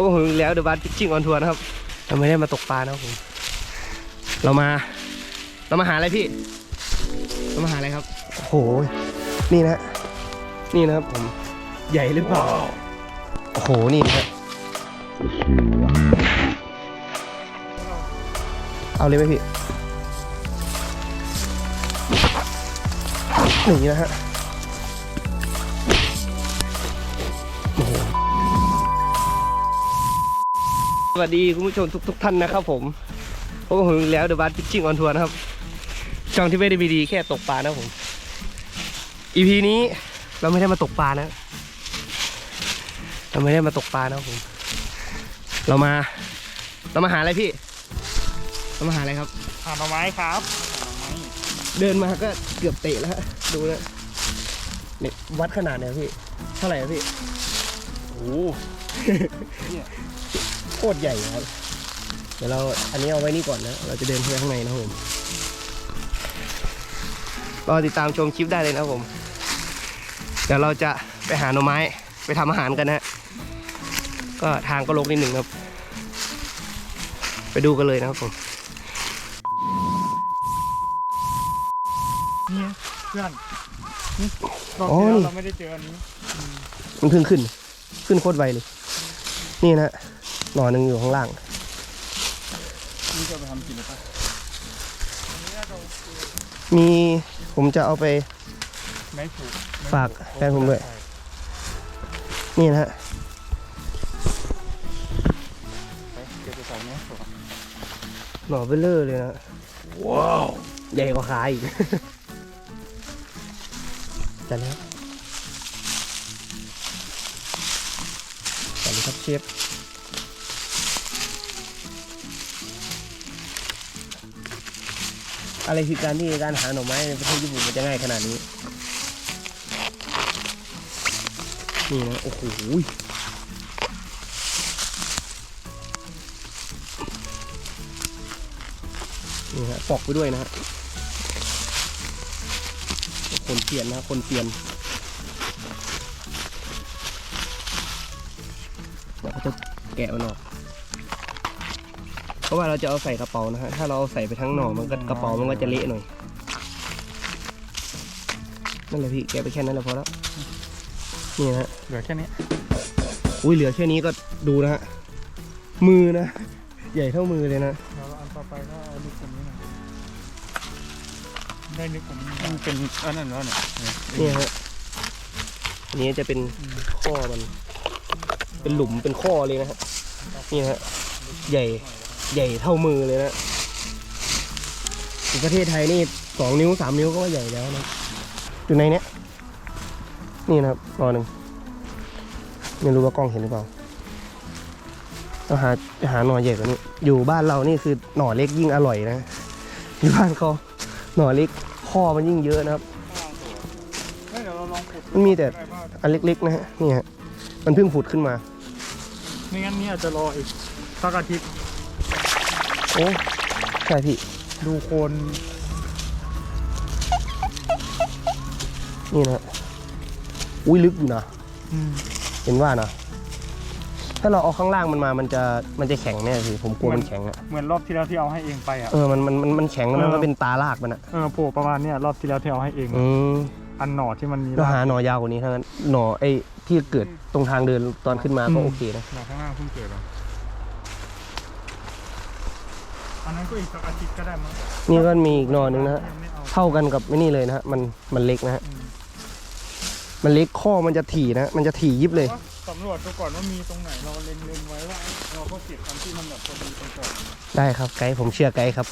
บกับผมอีกแล้วเดอะบัสพิชชิ่งออนทัวร์นะครับ เราไม่ได้มาตกปลานะครับผม เรามา เรามาหาอะไรพี่ เรามาหาอะไรครับ โอ้โห นี่นะ นี่นะครับผม ใหญ่หรือเปล่า โอ้โห นี่นะเอาเลยไหมพี่หนีนะฮะ วัสดีคุณผู้ชมทุกทุกๆท่านนะครับผมพบกับผมอีกแล้วเดอะบัสพิชชิ่งออนทัวร์นะครับ ช่องที่ไม่ได้มีดีแค่ตกปลานะครับผม EP นี้เราไม่ได้มาตกปลานะ เราไม่ได้มาตกปลานะครับผม เรามา เรามาหาอะไรพี่ เรามาหาอะไรครับ หาหน่อไม้ครับหาหน่อไม้เดินมาก็เกือบเตะแล้วฮะดูนะเนี่ยวัดขนาดเนี่ยพี่ เท่าไหร่อะพี่ โอ้โคตรใหญ่ครับ เดี๋ยวเราอันนี้เอาไว้นี่ก่อนนะ เราจะเดินเข้าไปข้างในนะครับผมรอติดตามชมคลิปได้เลยนะครับผม เดี๋ยวเราจะไปหาหน่อไม้ไปทำอาหารกันนะฮะก็ทางก็ลกนิดหนึ่งครับ ไปดูกันเลยนะครับผมเนี่ยเพื่อนนี่รอบอ๋อที่แล้วนี่เราไม่ได้เจออันนี้ มันเพิ่งขึ้น ขึ้นโคตรไวเลย นี่นะ หน่อหนึ่งอยู่ข้างล่างนี่จะไปทำกินหรือเปล่ามีผมจะเอาไปไม่ถูกฝากแฟนผมด้วย นี่นะฮะไปเก็บไปใส่ไหมถูกหน่อเบลเลอร์เลยนะ ว้าว ใหญ่กว่าขาอีกจัดแล้วสวัสดีครับเชฟ อะไรคือการที่การหาหน่อไม้ในประเทศญี่ปุ่นมันจะง่ายขนาดนี้ นี่นะ โอ้โหนี่ฮะปอกไปด้วยนะฮะคนเปลี่ยนนะคนเปลี่ยนเราก็จะแกะมันออก เพราะว่าเราจะเอาใส่กระเป๋านะฮะ ถ้าเราเอาใส่ไปทั้งหน่อมันก็กระเป๋ามันก็จะเละหน่อย นั่นแหละพี่แกะไปแค่นั้นแหละพอแล้ว นี่นะฮะ เหลือแค่นี้ อุ้ยเหลือแค่นี้ก็ดูนะฮะ มือนะ ใหญ่เท่ามือเลยนะ แล้วอันต่อไปก็เอาลึกกว่านี้หน่อยได้ลึกกว่านี้มันเป็นอันนั้นแล้วเนี่ยนี่ฮะอันนี้จะเป็นข้อมัน เป็นหลุมเป็นข้อเลยนะฮะ นี่ฮะ ใหญ่ ใหญ่เท่ามือเลยนะในประเทศไทยนี่สองนิ้วสามนิ้วก็ว่าใหญ่แล้วนะอยู่ในเนี้ยนี่นะครับรอหนึ่งไม่รู้ว่ากล้องเห็นหรือเปล่าต้องหาหาหน่อใหญ่กว่านี้ อยู่บ้านเรานี่คือหน่อเล็กยิ่งอร่อยนะอยู่บ้านเขาหน่อเล็กข้อมันยิ่งเยอะนะครับเฮ้ยเดี๋ยวเราลองขุดมันมีแต่ได้ว่าอันเล็กๆนะฮะนี่ฮะมันเพิ่งผุดขึ้นมา ไม่งั้นเนี่ยจะรออีกสักอาทิตย์ โอ้ใช่พี่ ดูโคนนี่นะฮะอุ้ยลึกอยู่นะอืมเห็นว่านะถ้าเราเอาข้างล่างมันมา มันจะ มันจะแข็งแน่พี่ผมกลัวมันแข็งอะเหมือนรอบที่แล้วที่เอาให้เองไปอะเออ มัน มัน มันมันแข็งแล้วมันเอก็อเป็นตาลากมันอะเออโผล่ประมาณเนี้ยรอบที่แล้วที่เอาให้เอง อืมอันหน่อที่มันมีเราหารกหน่อยาวกว่านี้ทั้งนั้น หน่อไอ้ที่เกิดตรงทางเดินตอนขึ้นมาก็อืมโอเคนะ หน่อข้างล่างเพิ่งเกิดเหรอ อันนั้นก็อีกสักอาทิตย์ก็ได้มั้งนี่ก็มีอีกหน่อหนึ่งนะฮะ ยังไม่เอาเท่ากันกับไอ้นี่เลยนะฮะ มันมันเล็กนะฮะ อืมมันเล็กข้อมันจะถี่นะมันจะถี่ยิบเลยว่าสำรวจดูก่อนว่ามีตรงไหนเราเล็งๆไว้ว่าเราก็เก็บอันที่มันแบบพอดีไปก่อนได้ครับไกด์ผมเชื่อไกด์ครับ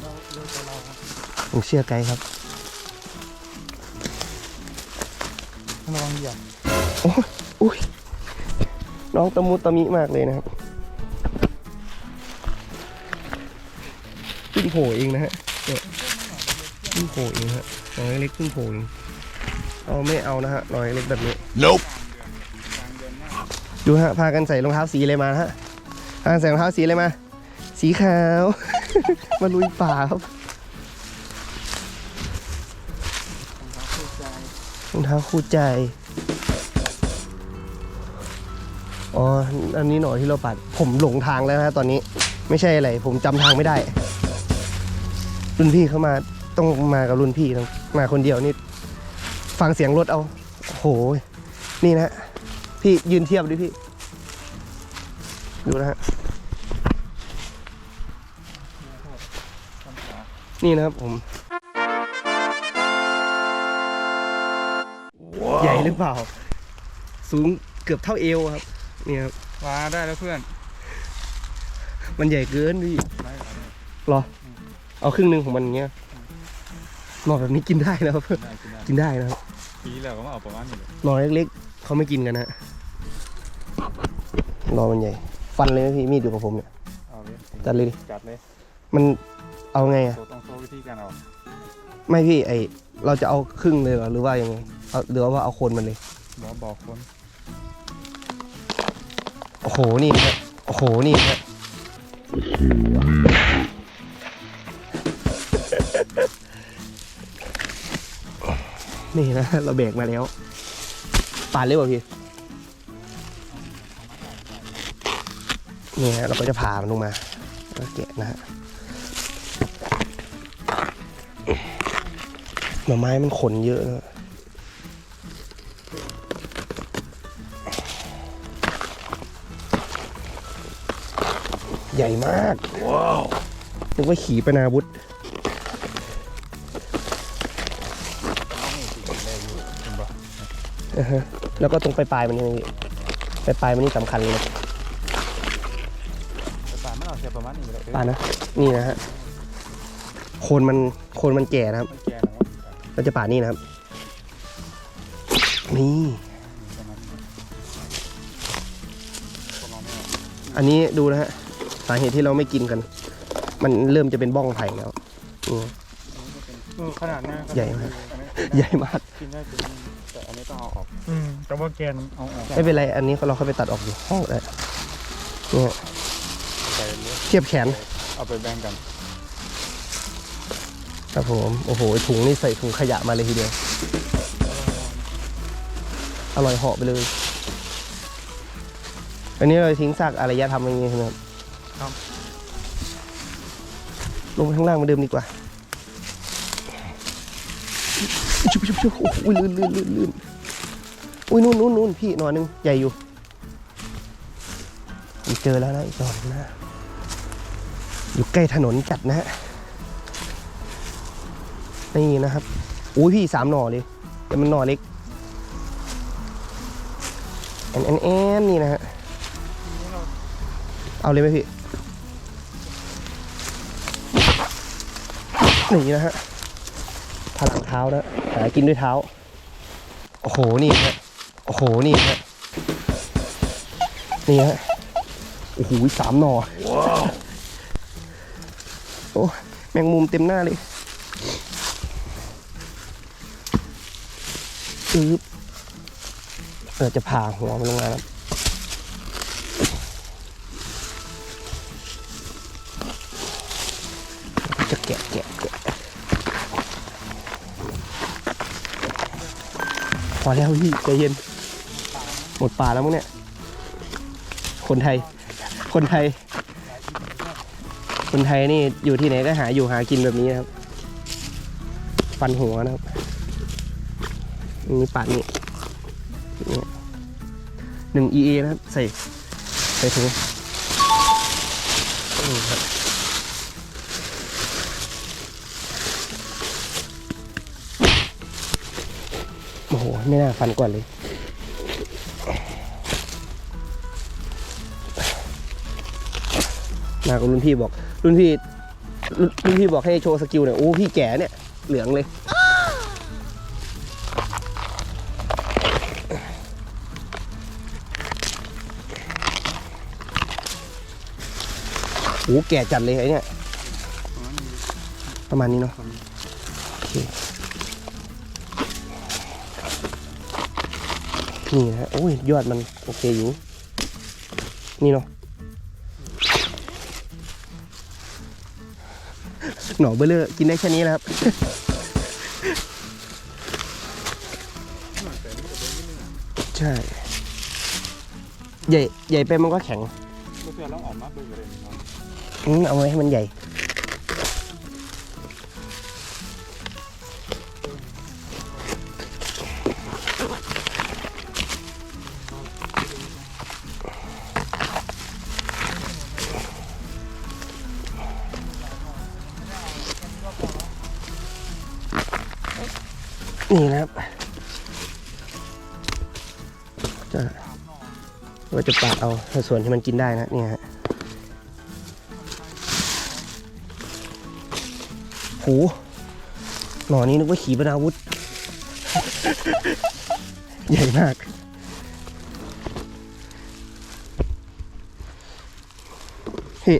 เราเลือกตัวเราครับผมเชื่อไกด์ครับ ระวังเหยียบอุ้ยน้องตะมุตะมิมากเลยนะครับ พิ่งโผล่เองนะฮะเนี่ยเพิ่งโผล่เองฮะน้อยเล็กเพิ่งโผล่เองเราไม่เอานะฮะน้อยเล็กแบบนี้ Nope. กลางเดือนหน้าดูฮะพากันใส่รองเท้าสีอะไรมานะฮะพากันใส่รองเท้าสีอะไรมา สีขาว มาลุยป่าครับรองเท้าคู่ใจโอ้อ๋อ อันนี้หน่อที่เราปัด ผมหลงทางแล้วนะตอนนี้ ไม่ใช่อะไร ผมจำทางไม่ได้ รุ่นพี่เขามาต้องมากับรุ่นพี่ต้องมาคนเดียวนี่ฟังเสียงรถเอาโอ้โห นี่นะฮะพี่ยืนเทียบดิพี่ ดูนะฮะนี่นะครับผม ใหญ่หรือเปล่า สูงเกือบเท่าเอวครับ นี่ครับมาได้แล้วเพื่อน มันใหญ่เกินพี่ได้แล้วรอ เอาครึ่งหนึ่งของมันอย่างเงี้ยหน่อแบบนี้กินได้นะครับ ได้กินได้กินได้นะครับปีแล้วก็มาเอาประมาณนี้เลยหน่อเล็กๆเขาไม่กินกันนะฮะหน่อมันใหญ่ ฟันเลยไหมพี่มีดอยู่กับผมเนี่ยเอาเลยจัดเลยดิจัดเลยมันเอาไงอะโซต้องโซวิธีการเอาไม่พี่ไอเราจะเอาครึ่งเลยเหรอหรือว่ายังไงเอาหรือว่าเอาโคนมันเลยบอกบอกคนโอ้โหนี่นะฮะโอ้โหนี่นะฮะ นี่นะ เราเบรกมาแล้วปาดเลยว่ะพี่นี่ฮะเราก็จะผ่ามันลงมาแล้วแกะนะฮะหน่อไม้มันขนเยอะนะใหญ่มาก ว้าวนึกว่าขี่ปนาวุธ อ่าฮะแล้วก็ตรงปลายๆมันนี่พี่ปลายๆมันนี่สำคัญเลยนะแต่ปลาไม่เอาเสียประมาณนี้เลยปลานะนี่นะฮะโคนมันโคนมันแก่นะครับไม่แก่นะครับเราจะป่าดนี่นะครับนี่ประมาณนี้ประมาณนี้อันนี้ดูนะฮะสาเหตุที่เราไม่กินกัน มันเริ่มจะเป็นบ้องไผ่แล้วอืมเออขนาดนี้ใหญ่มากอันนี้ใหญ่มากกินได้ อืมแต่ว่าแกนเอาออกไม่เป็นไร อันนี้เราค่อยไปตัดออกอยู่ห้องเลยนี่ฮะไปเลยเทียบแขน เอาไปแบ่งกัน ครับผม โอ้โห ถุงนี่ใส่ถุงขยะมาเลยทีเดียว อร่อยเหาะไปเลย อันนี้เราทิ้งซากอารยธรรมอย่างงี้ใช่ไหมครับครับ ลงไปข้างล่างเหมือนเดิมดีกว่าชุบชุบชุบโอ้ยลื่นลื่นลื่นลื่น อุ้ยนู่นนู่นนู่นพี่หนอนหนึงใหญ่อยู่ผมเจอแล้วนะอีกหนอนหนึ่งนะ อยู่ใกล้ถนนจัดนะฮะนี่นะครับอุ้ยพี่สามหน่อเลยแต่มันหน่อเล็กแอนแอนแอนนี่นะฮะเอาเลยไหมพี่นี่นะฮะพลังเท้านะหากินด้วยเท้า โอ้โห นี่ฮะ โอ้โห นี่ฮะ นี่ฮะ โอ้โหสามหน่อโอ้แมงมุมเต็มหน้าเลยอึ๊บเราจะผ่าหัวมันลงมาครับจะแกะแกะแกะพอแล้วพี่ใจเย็น หมดป่าแล้วมั้งเนี่ย คนไทย คนไทย คนไทยนี่อยู่ที่ไหนก็หาอยู่หากินแบบนี้นะครับ ฟันหัวนะครับนี่ปานี่หนึ่ง EA นะครับ ใส่ ใส่ถุงโอ้โห ไม่น่าฟันก่อนเลย มากับรุ่นพี่บอก รุ่นพี่รุ่นพี่บอกให้โชว์สกิลหน่อยโอ้พี่แก่เนี่ยเหลืองเลยโอ้แก่จัดเลยไอ้เนี่ยประมาณนี้เนาะโอเคนี่นะฮะโอ้ยยอดมันโอเคอยู่ นี่เนาะ หน่อเบลเลอร์กินได้แค่นี้นะครับ ใช่ ใหญ่ใหญ่ไปมันก็แข็ง เพื่อนเราออกมาเบิ่งเลยเนาะอืมเอาไว้ให้มันใหญ่ นี่นะครับจะว่าจะปาดเอาส่วนที่มันกินได้นะเนี่ยฮะโหหนอนี้นึกว่าขีปนาวุธ ใหญ่มากพี่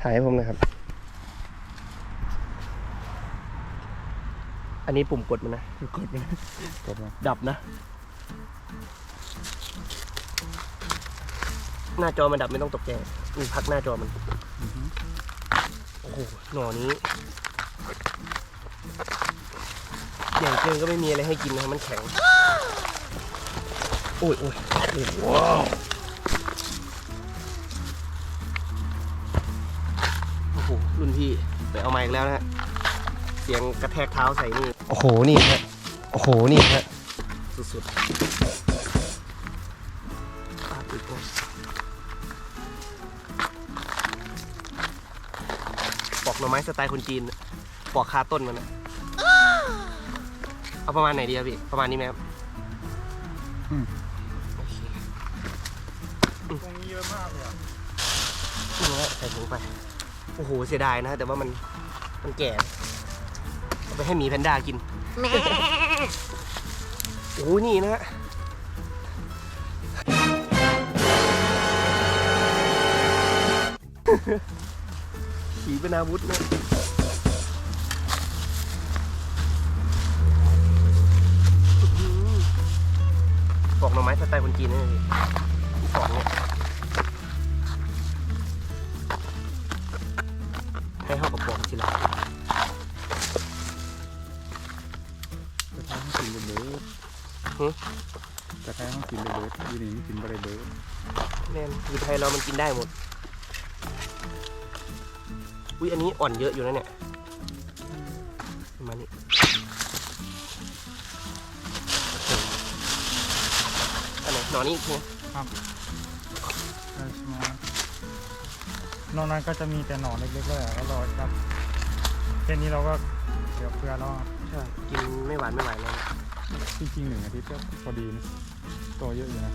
ถ่ายให้ผมหนะครับ อันนี้ปุ่มกดมันนะกดไปกดมาดับนะ หน้าจอมันดับไม่ต้องตกใจมีพักหน้าจอมันโอ้โหหน่อนี้อย่างเกินก็ไม่มีอะไรให้กินนะครับมันแข็ง โอ้ยโอ้ยว้าวโอ้โหรุ่นพี่ไปเอาไมาอีกแล้วนะฮะเสียงกระแทกเท้าใส่นี่ โอ้โห นี่ฮะ โอ้โห นี่ฮะ สุดๆปาดอีกนะปอกหน่อไม้สไตล์คนจีนน่ะปอกคาต้นมันนะเอาประมาณไหนดีครับพี่ ประมาณนี้ไหมครับโอเคตรงนี้เยอะมากเลยอะนี่ฮะใส่ถุงไป โอ้โห เสียดายนะแต่ว่ามัน มันแก่นะเอา ไปให้หมีแพนด้ากินโอ้โหนี่นะฮะขีปนาวุธนะอื้อหือปอกหน่อไม้สไตล์คนจีนนี่เลยปอกเนี่ย นเลยเบิร์ดยีนี่มันกินบะไรเบิร์ดแน่นอยู่ไทยเรามันกินได้หมด อุ้ยอันนี้อ่อนเยอะอยู่นะเนี่ยประมาณนี้อันไหนหนอนนี่อีกทีนะใช่ไหมนอกนั้นก็จะมีแต่หนอนเล็กๆเลยอะแล้วเราครับแค่นี้เราก็เดี๋ยวเพื่อแล้วอะใช่ กินไม่หวานไม่ไหวเลยจริงๆหนึ่งอาทิตย์ก็พอดีนะ ตัวเยอะอยู่นะ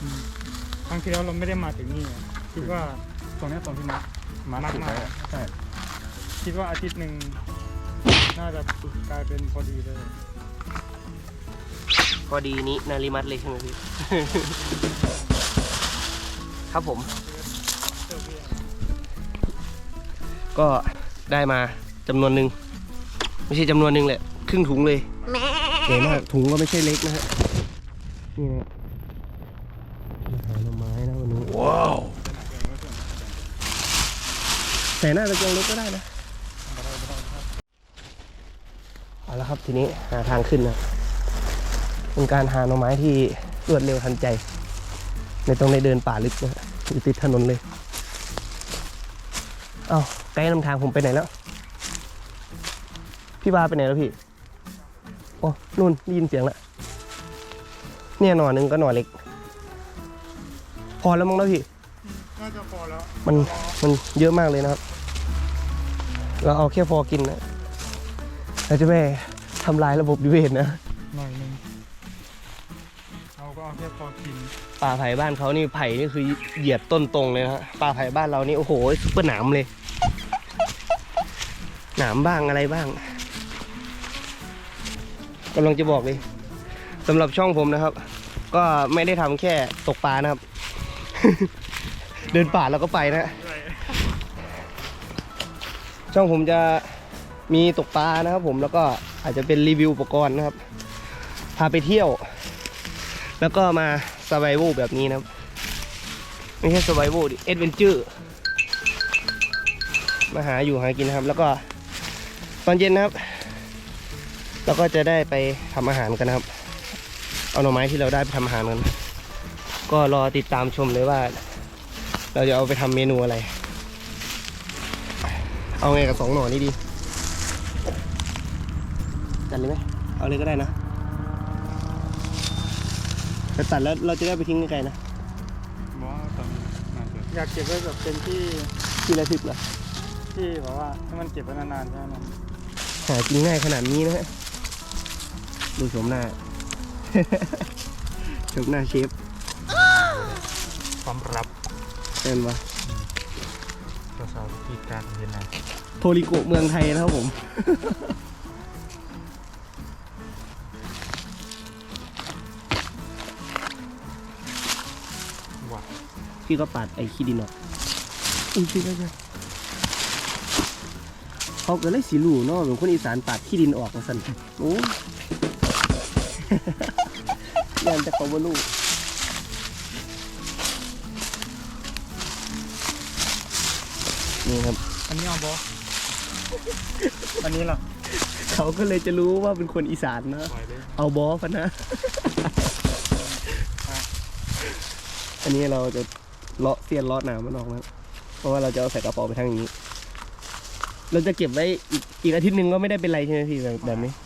อืมครั้งที่แล้วเราไม่ได้มาถึงนี่ไงคิดว่าตรงเนี้ยตรงที่มามานักมากใช่คิดว่าอาทิตย์หนึ่งน่าจะกลายเป็นพอดีเลยพอดีนี้นาริมัดเลยใช่ไหมพี่ ครับผม ก็ได้มาจำนวนหนึ่ง ไม่ใช่จำนวนหนึ่งแหละ ครึ่งถุงเลยใหญ่มากถุงก็ไม่ใช่เล็กนะฮะ นี่นะมาหาหน่อไม้นะวันนี้ว้าวแต่หน้าตะเกียงเล็กก็ได้นะเอาละครับทีนี้หาทางขึ้นนะเป็นการหาหน่อไม้ที่รวดเร็วทันใจไม่ต้องได้เดินป่าลึกนะฮะอยู่ติดถนนเลย เอ้าไกด์นำทางผมไปไหนแล้ว พี่บาไปไหนแล้วพี่ โอ้นู่นได้ยินเสียงแล้ว เนี่ยหน่อหนึ่งก็หน่อเล็ก พอแล้วมั้งแล้วพี่ น่าจะพอแล้วมันมันเยอะมากเลยนะครับ เราเอาแค่พอกินนะเราจะไม่ทำลายระบบนิเวศนะ หน่อยหนึงเราก็เอาแค่พอกินป่าไผ่บ้านเขานี่ไผ่นี่คือเหยียบต้นตรงเลยนะฮะป่าไผ่บ้านเรานี่โอ้โหซุปเปอร์หนามเลย หนามบ้างอะไรบ้างกำลังจะบอกเลย สำหรับช่องผมนะครับ ก็ไม่ได้ทำแค่ตกปลานะครับ เดินป่าเราก็ไปนะ ช่องผมจะมีตกปลานะครับ ผมแล้วก็อาจจะเป็นรีวิวอุปกรณ์นะครับ พาไปเที่ยว แล้วก็มาสไ i เว l แบบนี้นะครับ ไม่ใช่สไ i เว l ดิเอดเวนเจอร์มาหาอยู่หากินนะครับ แล้วก็ตอนเย็นนะครับเราก็จะได้ไปทำอาหารกันนะครับ เอาหน่อไม้ที่เราได้ไปทำอาหารกัน ก็รอติดตามชมเลยว่า เราจะเอาไปทำเมนูอะไร เอาไงกับสองหน่อนี้ดีตัดเลยไหมเอาเลยก็ได้นะแต่ตัดแล้วเราจะได้เอาไปทิ้งไกลๆนะบอกว่าตอนนี้น่าจะอยากเก็บไว้แบบเป็นที่ทีละสิบเหรอที่แบบว่าให้มันเก็บไว้นานๆใช่ไหมมันหากินง่ายขนาดนี้นะฮะดูโฉมหน้า โฉมหน้าเชฟความลับเป็นวะสาวๆที่การเรียนนะโทริโกะเมืองไทยนะครับผม ว้าพี่ก็ปาดไอ้ขี้ดินออกอุ้ยพี่ก็จะเขาก็เลยสีรู้เนาะเป็นคนอีสานปาดขี้ดินออกมาสั่นโอ้ ยันจะเขาบ่รู้นี่ครับอันนี้เอาบออันนี้ล่ะเขาก็เลยจะรู้ว่าเป็นคนอีสานนะ ปล่อยเลยเอาบอฟันนะ อันนี้เราจะเลาะเสียนเลาะหนามมันออกนะ เพราะว่าเราจะเอาใส่กระเป๋าไปทางนี้ เราจะเก็บไว้อีกอีกอาทิตย์หนึ่งก็ไม่ได้เป็นไรใช่ไหมพี่แบบแบบนี้ว่าน่าเป็น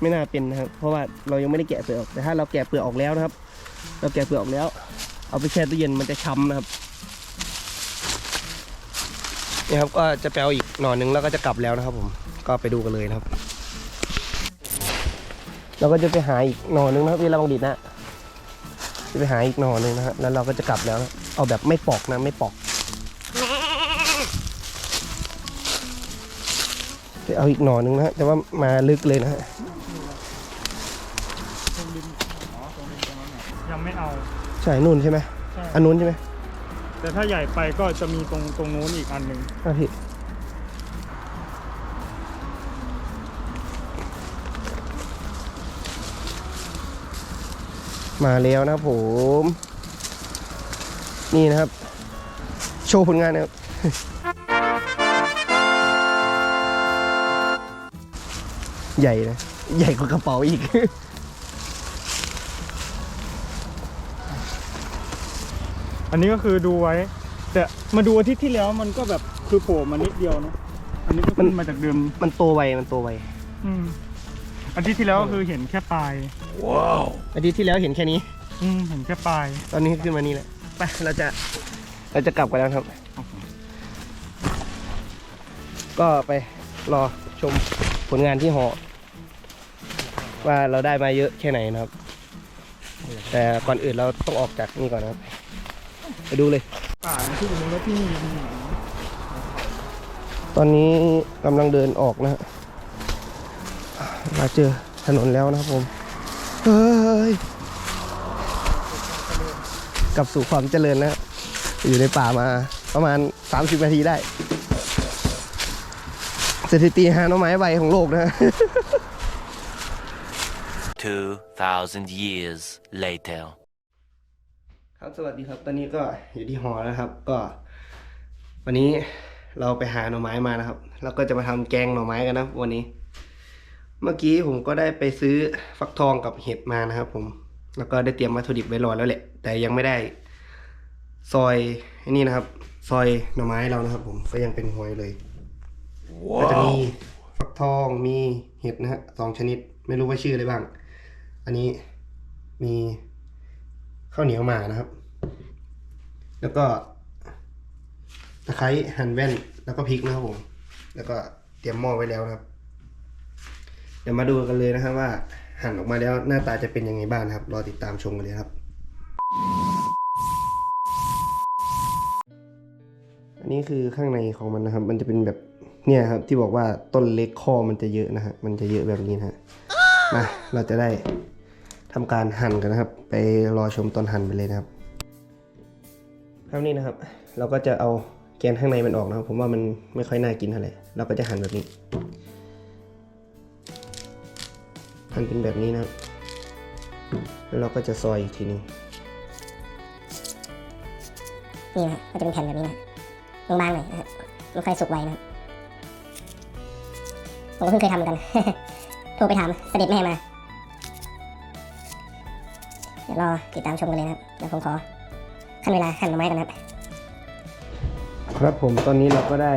ไม่น่าเป็นนะครับ เพราะว่าเรายังไม่ได้แกะเปลือกออกแต่ถ้าเราแกะเปลือกออกแล้วนะครับ เราแกะเปลือกออกแล้ว เอาไปแช่ตู้เย็นมันจะช้ำนะครับนี่ครับก็จะแปลอีกหน่อหนึ่งแล้วก็จะกลับแล้วนะครับ ผมก็ไปดูกันเลยนะครับเราก็จะไปหาอีกหน่อหนึ่งนะครับพี่ระวังดิดนะจะไปหาอีกหน่อหนึ่งนะฮะแล้วเราก็จะกลับแล้วนะเอาแบบไม่ปอกนะไม่ปอกจะเอาอีกหน่อหนึ่งนะฮะแต่ว่ามาลึกเลยนะฮะ ตรงริมอ๋อตรงริมตรงนั้นน่ะยัง ไม่เอา ใช่นู่นใช่ไหมใช่อันนู้นใช่ไหมแต่ถ้าใหญ่ไปก็จะมีตรงตรงนู้นอีกอันหนึ่งอะพี่มาแล้วนะครับผม นี่นะครับ โชว์ผลงานนะครับ ใหญ่นะ ใหญ่กว่ากระเป๋าอีก อันนี้ก็คือดูไว้ แต่มาดูอาทิตย์ที่แล้วมันก็แบบคือโผล่มานิดเดียวเนาะอันนี้ก็ขึ้นมาจากเดิมมันโตไวมันโตไวอืมอาทิตย์ที่แล้วก็คือเห็นแค่ปลายอาทิตย์ที่แล้วเห็นแค่นี้ อืมเห็นแค่ปลาย ตอนนี้ขึ้นมานี่แหละไปเราจะเราจะกลับกันแล้วครับ ก็ไปรอชมผลงานที่หอ ว่าเราได้มาเยอะแค่ไหนนะครับ แต่ก่อนอื่นเราต้องออกจากนี่ก่อนนะครับ ไปดูเลย ป่าที่อยู่ในรถที่นี่มีหนังตอนนี้กำลังเดินออกนะฮะมาเจอถนนแล้วนะครับผม เฮ้ยกลับสู่ความเจริญนะฮะอยู่ในป่ามาประมาณ 30 นาทีได้สถิติหาหน่อไม้ใบของโลกนะฮะ2,000 years later. ครับสวัสดีครับ ตอนนี้ก็อยู่ที่หอแล้วครับ ก็ วันนี้เราไปหาหน่อไม้มานะครับ แล้วก็จะมาทำแกงหน่อไม้กันนะวันนี้ เมื่อกี้ผมก็ได้ไปซื้อฟักทองกับเห็ดมานะครับ ผม แล้วก็ได้เตรียมวัตถุดิบไว้รอแล้วแหละ แต่ยังไม่ได้ ซอยไอ้นี่นะครับ ซอยหน่อไม้เรานะครับ ผมก็ยังเป็นหวยเลยก็จะมีฟักทองมีเห็ดนะฮะสองชนิด ไม่รู้ว่าชื่ออะไรบ้าง อันนี้มี ข้าวเหนียวมานะครับ แล้วก็ตะไคร้หั่นแว่นแล้วก็พริกนะครับผม แล้วก็เตรียมหม้อไว้แล้วครับ เดี๋ยวมาดูกันเลยนะครับว่าหั่นออกมาแล้วหน้าตาจะเป็นยังไงบ้างครับ รอติดตามชมกันเลยครับ อันนี้คือข้างในของมันนะครับ มันจะเป็นแบบเนี่ยครับที่บอกว่าต้นเล็กข้อมันจะเยอะนะฮะ มันจะเยอะแบบนี้นะฮะ มา เราจะได้ ทำการหั่นกันนะครับ ไปรอชมตอนหั่นไปเลยนะครับครับนี่นะครับ เราก็จะเอาแกนข้างในมันออกนะครับ ผมว่ามันไม่ค่อยน่ากินเท่าไหร่เราก็จะหั่นแบบนี้หั่นเป็นแบบนี้นะครับแล้วเราก็จะซอยอีกทีหนึงนี่นะก็จะเป็นแผ่นแบบนี้นะบางๆหน่อยนะฮะไม่ค่อยสุกไวนะครับผมก็เพิ่งเคยทำเหมือนกัน โทรไปถามเสด็จแม่มา ดี๋ยวรอติดตามชมกันเลยนะครับเดี๋ยวผมขอขั้นเวลาขั้นไม้กันนะครับ ครับผมตอนนี้เราก็ได้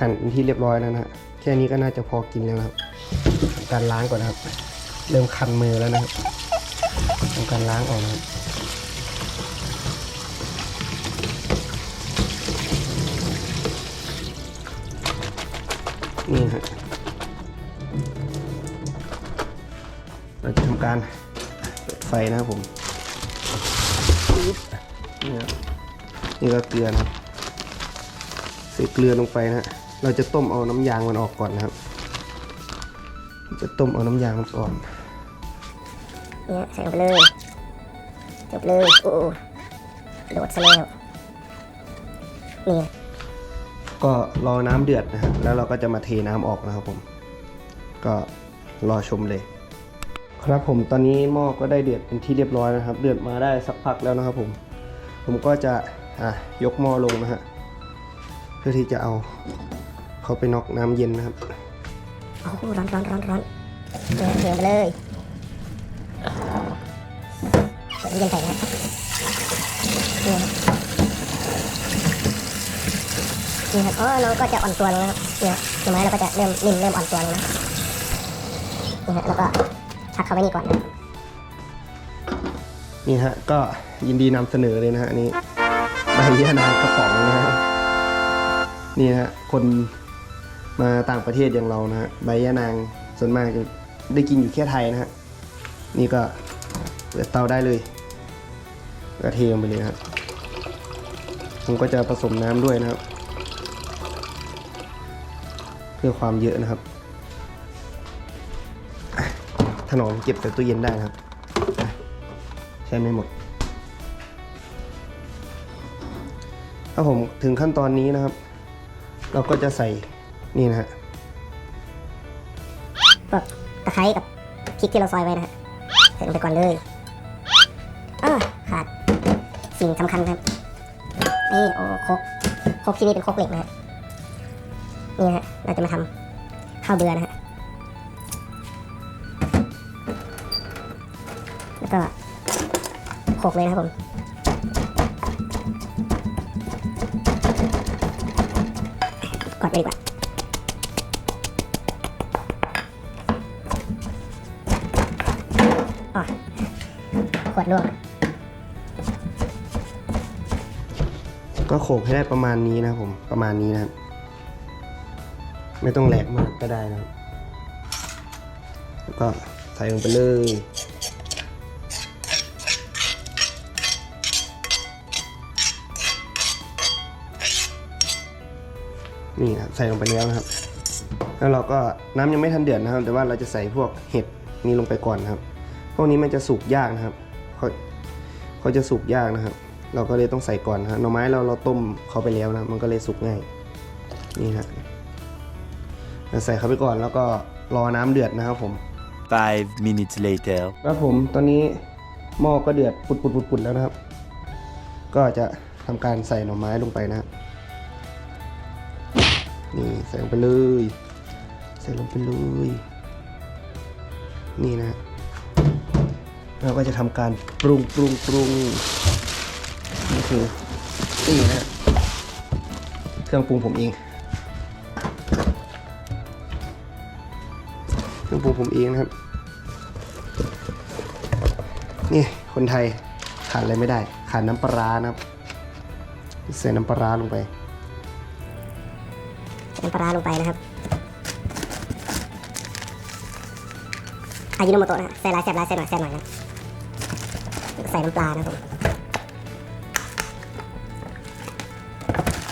หั่นเป็นที่เรียบร้อยแล้วนะฮะแค่นี้ก็น่าจะพอกินแล้วครับทำการล้างก่อนนะครับ เริ่มคันมือแล้วนะครับทำการล้างออกนะครับนี่ฮะเราจะทำการ ไฟนะครับผมปึ๊บนี่ครับนี่ก็เกลือนะครับใส่เกลือลงไปนะฮะเราจะต้มเอาน้ำยางมันออกก่อนนะครับ จะต้มเอาน้ำยางมันก่อนเนี่ยใส่ลงไปเลยจบเลยโอ้โหโดดซะแล้วนี่ก็รอน้ำเดือดนะฮะแล้วเราก็จะมาเทน้ำออกนะครับผม ก็รอชมเลย ครับผมตอนนี้หม้อก็ได้เดือดเป็นที่เรียบร้อยนะครับ เดือดมาได้สักพักแล้วนะครับผม ผมก็จะอะยกหม้อลงนะฮะเพื่อที่จะเอาเขาไปน็อกน้ำเย็นนะครับโอ้โหร้อนร้อนร้อนร้อนเนี่ยเทไปเลยเดี๋ยวเย็นใส่นะนี่ครับนี่ครับอ๋อน้องก็จะอ่อนตัวลงนะครับเนี่ยหน่อไม้เราก็จะเริ่มนิ่มเริ่มอ่อนตัวลงนะนี่ฮะแล้วก็ พักเขาไว้นี่ก่อนนะนี่ฮะก็ยินดีนำเสนอเลยนะฮะนนี้ใบยะนางกระป๋องนะฮะนี่ฮะคนมาต่างประเทศอย่างเรานะฮะใบยะนางส่วนมากจะได้กินอยู่แค่ไทยนะฮะนี่ก็เปิดเตาได้เลยกระเทียมไปเลยครับผมก็จะผสมน้ำด้วยนะครับ เพื่อความเยอะนะครับ ถนอมเก็บใส่ตู้เย็นได้นะครับ ใช้ไม่หมดถ้าผมถึงขั้นตอนนี้นะครับ เราก็จะใส่นี่นะฮะพวกตะไคร้กับพริกที่เราซอยไว้นะฮะใส่ลงไปก่อนเลยอ้อขาดสิ่งสำคัญครับนี่โอ้โครกโครกที่นี่เป็นโครกเหล็กนะฮะนี่ฮะเราจะมาทำข้าวเบื่อนะฮะ กเลยนะครับผมกดไปดีกว่าอ๋อขวดร่วงก็โขลกให้ได้ประมาณนี้นะครับผมประมาณนี้นะครับไม่ต้องแหลกมากก็ได้นะครับ แล้วก็ใส่ลงไปเลย ส่ลงไปแล้วนะครับ แล้วเราก็น้ำยังไม่ทันเดือดนะครับ แต่ว่าเราจะใส่พวกเห็ดนี้ลงไปก่อนนะครับ พวกนี้มันจะสุกยากนะครับเขาเขาจะสุกยากนะครับ เราก็เลยต้องใส่ก่อนนะครับหน่อไม้เราเราต้มเขาไปแล้วนะ มันก็เลยสุกง่าย นี่นะเราใส่เขาไปก่อนแล้วก็รอน้ำเดือดนะครับผม Five minutes later. ครับผมตอนนี้หม้อก็เดือดปุดปุดปุดปุดแล้วนะครับ ก็จะทำการใส่หน่อไม้ลงไปนะครับ นี่ใส่ลงไปเลย ใส่ลงไปเลย นี่นะเราก็จะทำการปรุงปรุงปรุงนี่คือนี่นะเครื่องปรุงผมเองเครื่องปรุงผมเองนะครับ นี่คนไทยขาดอะไรไม่ได้ ขาดน้ำปลาร้านะครับใส่น้ำปลาร้าลงไป น้ำปลาลงไปนะครับอายิโนโมโตะนะฮะใส่ลายแซ่บลายใส่หน่อยแซ่บหน่อยนะใส่น้ำปลานะครับผม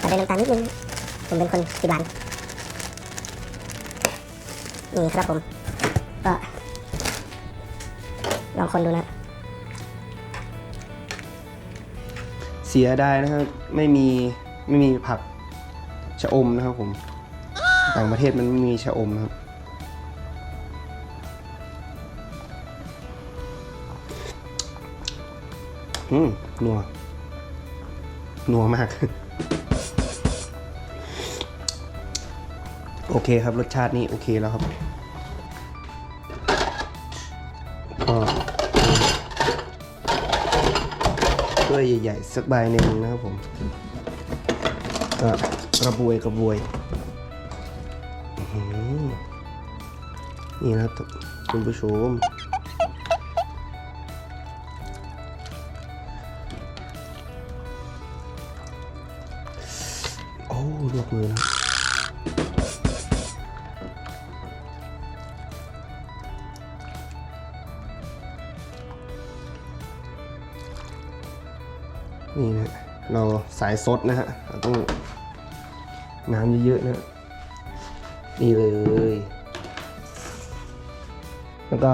ใส่น้ำตาลนิดนึงผมเป็นคนติดหวานนี่ครับผมก็ลองคนดูนะเสียดายนะครับ ไม่มี ไม่มีผักชะอมนะครับผม ต่างประเทศมันไม่มีชะอมนะครับ อืมนัว นัวมาก โอเคครับ รสชาตินี่โอเคแล้วครับก็บใหญ่ๆ สักใบหนึ่งนะครับผม ก็กระบวยกระบวย นี่นะครับคุณผู้ชมโอ้ลวกมือนะนี่นะเราสายซดนะฮะ เราต้องน้ำเยอะๆนะ นี่เลย แล้วก็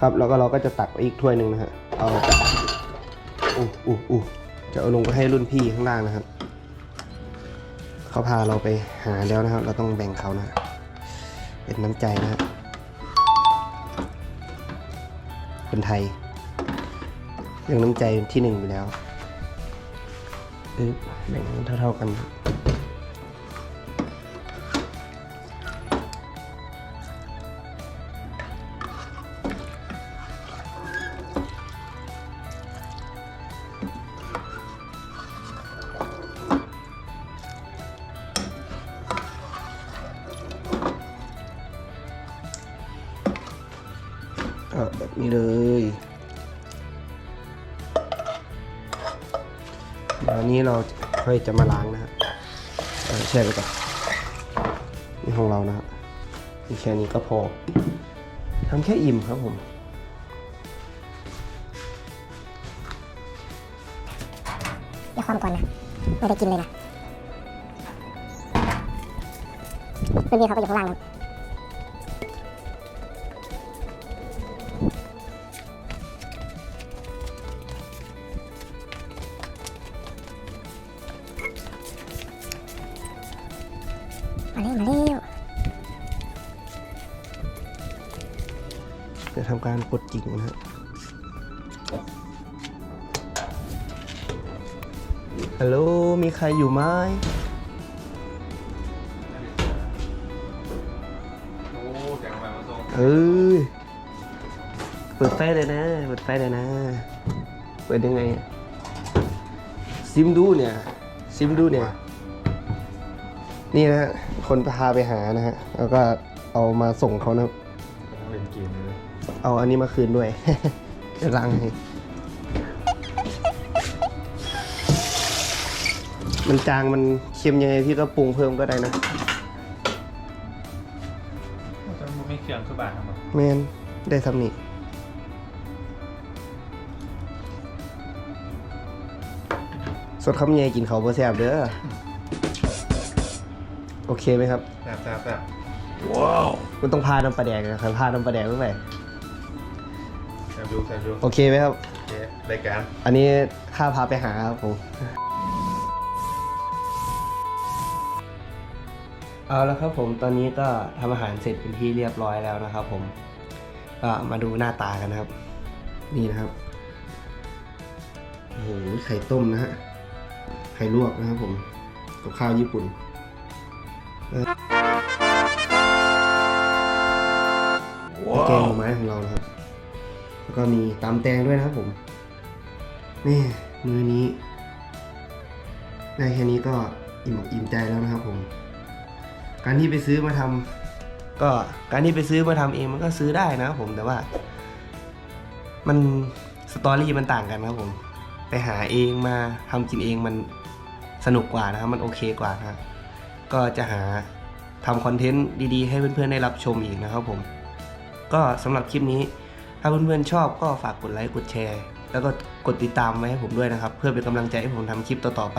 ครับแล้วก็เราก็จะตักไปอีกถ้วยหนึ่งนะฮะเอาอู้อู้อู้จะเอาลงไปให้รุ่นพี่ข้างล่างนะครับเขาพาเราไปหาแล้วนะครับ เราต้องแบ่งเขานะเป็นน้ำใจนะครับคนไทยเรื่องน้ำใจที่หนึ่งอยู่แล้วแบ่งเท่าๆกัน อิ่มครับผม ทำการกดจริงนะฮะฮัลโหลมีใครอยู่ไหมโอ้เสียงแบบมาส่งเอ้ย เปิดไฟเลยนะ เปิดไฟเลยนะ เปิดยังไงอะซิมดูเนี่ย ซิมดูเนี่ย นี่นะฮะคนพาไปหานะฮะ แล้วก็เอามาส่งเขานะ เอาอันนี้มาคืนด้วยจะล้างให้มันจางมันเค็มยังไงพี่ก็ปรุงเพิ่มก็ได้นะจะไม่เครื่องคือบาทครับแมนได้ทำนี่สดคำใหญ่กินเขาวบ่แซ่บเด้อโอเคไหมครับแซ่บแซ่บแซ่บมันต้องพาน้ำปลาแดกนะครับพาน้ำปลาแดกเข้าไป แซ่บดูแซ่บดูโอเคไหมครับ โอเครายการอันนี้ข้าพาไปหาครับผม เอาแล้วครับผมตอนนี้ก็ทำอาหารเสร็จเป็นที่เรียบร้อยแล้วนะครับผมก็มาดูหน้าตากันนะครับ นี่นะครับโอ้โหไข่ต้มนะฮะไข่ลวกนะครับผมกับข้าวญี่ปุ่นเออแกงหน่อไม้ของเรานะครับแล้ว ก็มีตำแตงด้วยนะครับผม นี่มือนี้ได้แค่นี้ก็อิ่มอกอิ่มใจแล้วนะครับผม การที่ไปซื้อมาทำก็การที่ไปซื้อมาทำเองมันก็ซื้อได้นะครับผมแต่ว่า มันสตอรี่มันต่างกันนะครับผม ไปหาเองมาทำกินเองมันสนุกกว่านะครับ มันโอเคกว่านะก็จะหาทำคอนเทนต์ดีๆ ให้เพื่อนๆได้รับชมอีกนะครับผม ก็สำหรับคลิปนี้ ถ้าเพื่อนๆชอบก็ฝากกดไลค์กดแชร์ แล้วก็กดติดตามไว้ให้ผมด้วยนะครับ เพื่อเป็นกำลังใจให้ผมทำคลิปต่อๆไป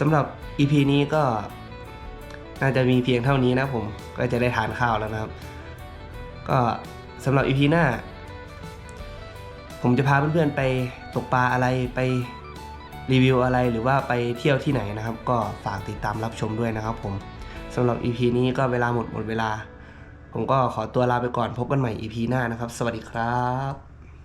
สำหรับ EP นี้ก็น่าจะมีเพียงเท่านี้นะผมก็จะได้ทานข้าวแล้วนะครับ ก็สำหรับ EP หน้า ผมจะพาเพื่อนๆไปตกปลาอะไรไปรีวิวอะไรหรือว่าไปเที่ยวที่ไหนนะครับ ก็ฝากติดตามรับชมด้วยนะครับผมสำหรับ EP นี้ก็เวลาหมดหมดเวลา ผมก็ขอตัวลาไปก่อนพบกันใหม่ EP หน้านะครับ สวัสดีครับ